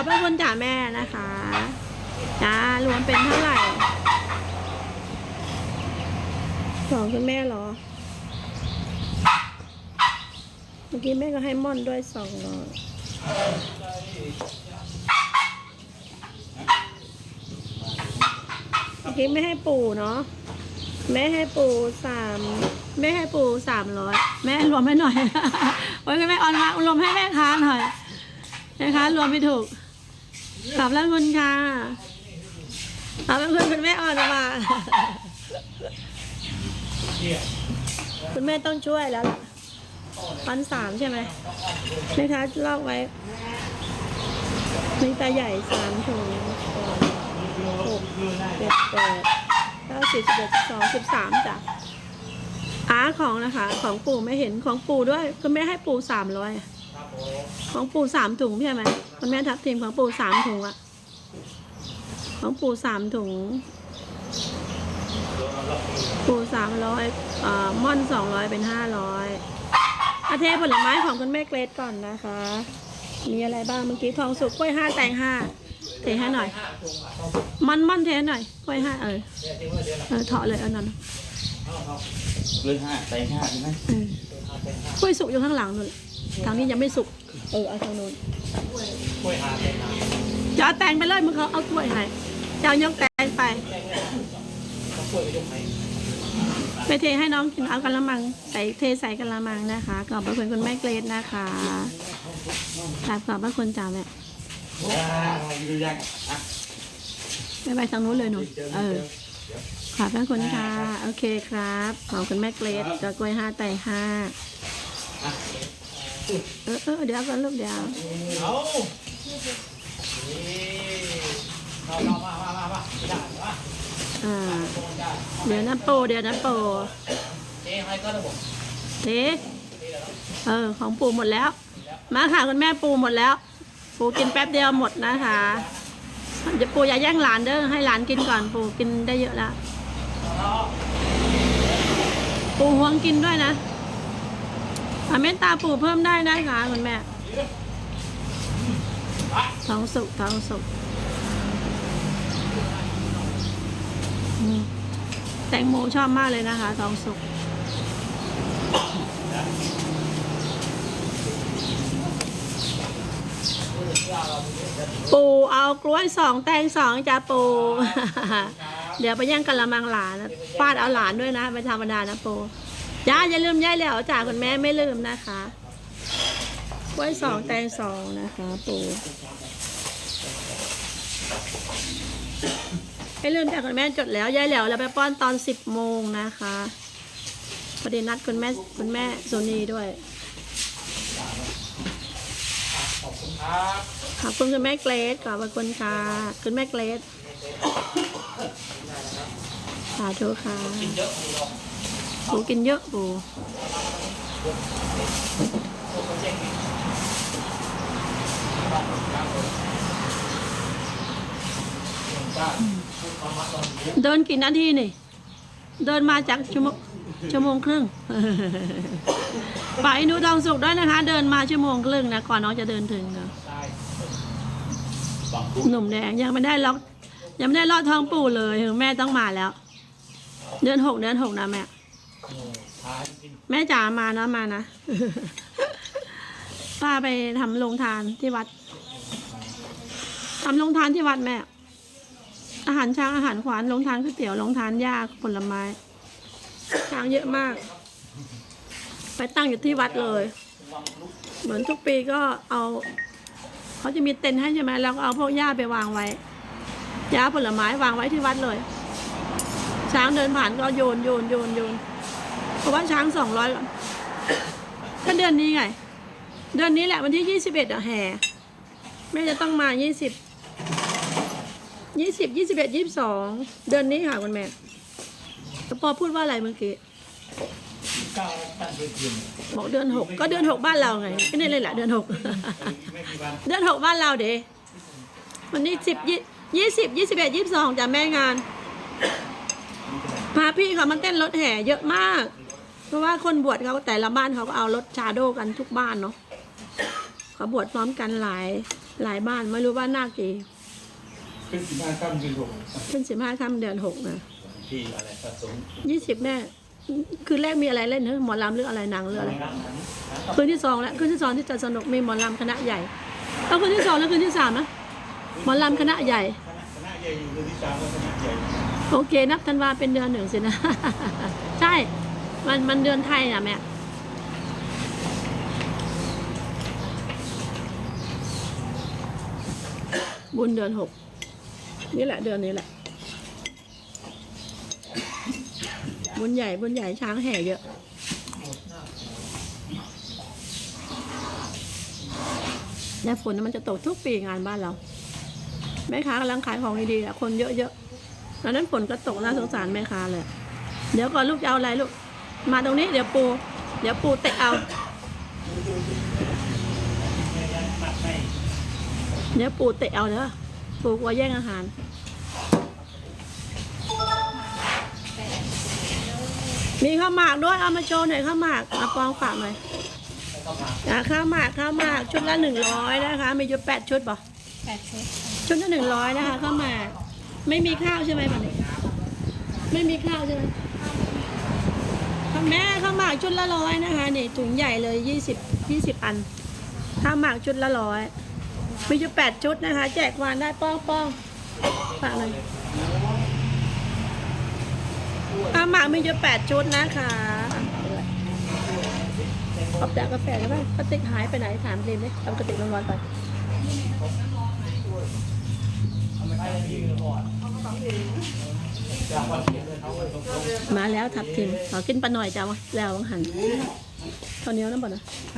อบพระคุณจ่าแม่นะคะจ้ารวมเป็นเท่าไหร่ของคุณแม่เหรอ เมื่อกี้แม่ก็ให้ม่อนด้วยสองร้อยเมื่อกี้ไม่ให้ปู่เนาะแม่ให้ปู่สามแม่ให้ปู่สามร้อยแม่รวมให้หน่อย โอ้ยคุณแม่ออนมารวมให้แม่ค้าหน่อยแม่ค้ารวมไม่ถูก ขอบแล้วคุณค่ะขอบแล้วคุณคุณแม่ออนมาคุณแม่ต้องช่วยแล้วล่ะพันสามใช่ไหมแม่ค้าลอกไว้มีตาใหญ่สามถุงหกเจ็ดแปดเก้าสิบสิบเอ็ดสิบสองสิบสามจ้ะอาของนะคะ ของปู่ไม่เห็นของปู่ด้วย คุณแม่ให้ปู่สามร้อย ของปู่สามถุงใช่ไหมคุณแม่ทับทีมของปู่สามถุงอะของปู่สามถุง ปูสามร้อยอ่าม่อนสองร้อยเป็นห้าร้อยอาเทผลไม้ของคุณแม่เกรดก่อนนะคะ มีอะไรบ้างเมื่อกี้ทองสุกกล้วยห้าแตงห้าเทให้หน่อย มันมันเทให้หน่อยกล้วยห้าเออเออเถาะเลยเอานั่นเรื่องห้าใจห้าใช่ไหมเออกล้วยสุกอยู่ข้างหลังนู่น ทางนี้ยังไม่สุก เออเอาทางนู้นจะเอาแตงไปเลยมึงเขาเอากล้วยให้จะเอายกแตงไปไปเทให้น้องกินเอากระมังใส่เทใส่กระมังนะคะขอบพระคุณคุณแม่เกรดนะคะกราบขอบพระคุณจ่าแม่ว้าวดูยังอะไม่ไปทางนู้นเลยหนูเออขอบพระคุณค่ะ โอเคครับขอบคุณแม่เกรดกับกล้วยห้าไต่ห้า เออเออเดี๋ยวก่อนลูกเดี๋ยวเอาเอาเอามามามามาได้มาอ่าเดี๋ยวนะโปรเดี๋ยวนะโปรเจ๊ให้ก็ระบบเทเออของปู่หมดแล้ว มาค่ะคุณแม่ปูหมดแล้ว ปูกินแป๊บเดียวหมดนะคะอย่าปูอย่าแย่งหลานเด้อให้หลานกินก่อนปูกินได้เยอะแล้วปูห่วงกินด้วยนะ อาเมตตาปูเพิ่มได้นะคะคุณแม่ท้องสุกท้องสุกแตงโมชอบมากเลยนะคะท้องสุกปูเอากล้วยสองแตงสองจ้าปู เดี๋ยวไปย่างกะละมังหลานฟาดเอาหลานด้วยนะไม่ธรรมดานะปู ย่าอย่าลืมย่ายแล้วจ่าคุณแม่ไม่ลืมนะคะกล้วยสองแตงสองนะคะปูไม่ลืมจ่าคุณแม่จดแล้วย่ายแล้วเราไปป้อนตอนสิบโมงนะคะพอดีนัดคุณแม่คุณแม่โซนีด้วยครับขอบคุณคุณแม่เกรดขอบคุณค่ะคุณแม่เกรดสาธุค่ะ กินเยอะดีเนาะปูกินเยอะปูเดินกี่นาทีนี่ เดินมาจากชั่วโมงชั่วโมงครึ่งฝากอินูทองสุกด้วยนะคะ เดินมาชั่วโมงครึ่งนะก่อนน้องจะเดินถึงเนอะหนุ่มแดงยังไม่ได้ล็อกยังไม่ได้ลอดท้องปู่เลย แม่ต้องมาแล้ว เดือนหกเดือนหกนะแม่ แม่จ๋ามานะมานะป้าไปทำโรงทานที่วัดทำโรงทานที่วัดแม่ อาหารช้างอาหารขวานโรงทานก๋วยเตี๋ยวโรงทานยาผลไม้ ช้างเยอะมาก ไปตั้งอยู่ที่วัดเลย เหมือนทุกปีก็เอาเขาจะมีเต็นท์ให้ใช่ไหมแล้วก็เอาพวกหญ้าไปวางไว้หญ้าผลไม้วางไว้ที่วัดเลย ช้างเดินผ่านก็โยนโยนโยนโยน เพราะว่าช้างสองร้อยก็เดือนนี้ไง เดือนนี้แหละวันที่ยี่สิบเอ็ดอะแห่แม่จะต้องมายี่สิบยี่สิบยี่สิบเอ็ดยี่สิบสองเดือนนี้ค่ะคุณแม่แล้วพอพูดว่าอะไรเมื่อกี้บอกเดือนหกก็เดือนหกบ้านเราไงก็นี่เลยแหละเดือนหกเดือนหกบ้านเราเด้วันนี้สิบยี่ยี่สิบยี่สิบเอ็ดยี่สิบสองจะแม่งานพาพี่เขามาเต้นรถแห่เยอะมาก เพราะว่าคนบวชเขาแต่ละบ้านเขาก็เอารถชาโดกันทุกบ้านเนาะเขาบวชพร้อมกันหลายหลายบ้านไม่รู้ว่าหน้ากี่ขึ้นสิบห้าค่ำเดือนหกขึ้นสิบห้าค่ำเดือนหกนะที่อะไรผสมยี่สิบแม่คืนแรกมีอะไรเล่นเนอะหมอลำหรืออะไรหนังหรืออะไรน้ำหนังน้ำคืนที่สองแล้วคืนที่สองที่จะสนุกมีหมอลำคณะใหญ่เอาคืนที่สองแล้วคืนที่สามนะหมอลำคณะใหญ่คณะคณะใหญ่อยู่เดือนที่สามแล้วคณะใหญ่โอเคนับธันวาเป็นเดือนหนึ่งสินะ ใช่ มันมันเดือนไทยนะแม่บุญเดือนหกนี่แหละเดือนนี้แหละ บุญใหญ่บุญใหญ่ช้างแห่เยอะ และฝนมันจะตกทุกปีงานบ้านเรา แม่ค้ากำลังขายของดีๆอะคนเยอะๆดังนั้นฝนก็ตกน่าสงสารแม่ค้าเลย เดี๋ยวก่อนลูกจะเอาอะไรลูก มาตรงนี้เดี๋ยวปู เดี๋ยวปูเตะเอา เดี๋ยวปูเตะเอาเด้อปูกลัวแย่งอาหารมีข้าวหมากด้วยเอามาโชว์หน่อยข้าวหมากเอาปองฝากหน่อยอะข้าวหมากข้าวหมากชุดละหนึ่งร้อยนะคะ มีอยู่แปดชุดป่ะแปดชุดชุดละหนึ่งร้อยนะคะข้าวหมาก ไม่มีข้าวใช่ไหมวันนี้ไม่มีข้าวใช่ไหม ข้าวแม่ข้าวหมากชุดละร้อยนะคะนี่ถุงใหญ่เลยยี่สิบยี่สิบอันข้าวหมากชุดละร้อยมีอยู่แปดชุดนะคะ แจกวานได้ป้องป้องฝากเลยข้าวหมากมีอยู่แปดชุดนะคะขอบจากกาแฟแล้ไหมกระติกหายไปไหนถามริมเลยเอากระติกร้อนๆไป มาแล้วทับทิมขอกินปลาหน่อยจ้าวะแล้วหันเท่านี้แล้วนะบ่นะ